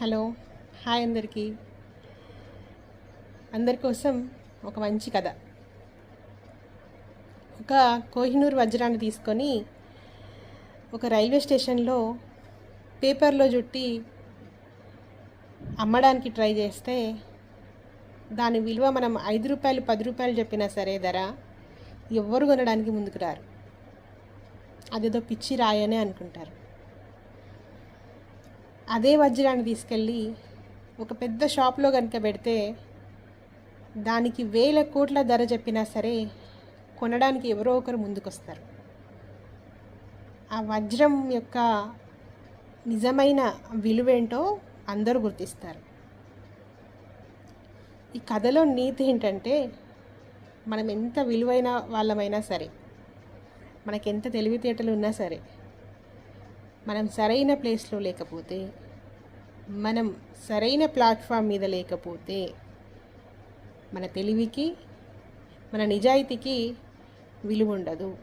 Hello hi అందరికీ. అందరి కోసం ఒక మంచి కథ. ఒక కోహినూర్ వజ్రాన్ని తీసుకొని ఒక రైల్వే స్టేషన్లో పేపర్లో చుట్టి అమ్మడానికి ట్రై చేస్తే దాని విలువ మనం ఐదు రూపాయలు పది రూపాయలు చెప్పినా సరే ధర ఎవ్వరు కొనడానికి ముందుకు రారు. అదేదో పిచ్చి రాయనే అనుకుంటారు. అదే వజ్రాన్ని తీసుకెళ్ళి ఒక పెద్ద షాప్లో కనుక పెడితే దానికి వేల కోట్ల ధర చెప్పినా సరే కొనడానికి ఎవరో ఒకరు ముందుకొస్తారు. ఆ వజ్రం యొక్క నిజమైన విలువేంటో అందరూ గుర్తిస్తారు. ఈ కథలో నీతి ఏంటంటే మనం ఎంత విలువైన వాళ్ళమైనా సరే మనకెంత తెలివితేటలు ఉన్నా సరే మనం సరైన ప్లేస్లో లేకపోతే మనం సరైన ప్లాట్ఫామ్ మీద లేకపోతే మన తెలివికి మన నిజాయితీకి విలువ ఉండదు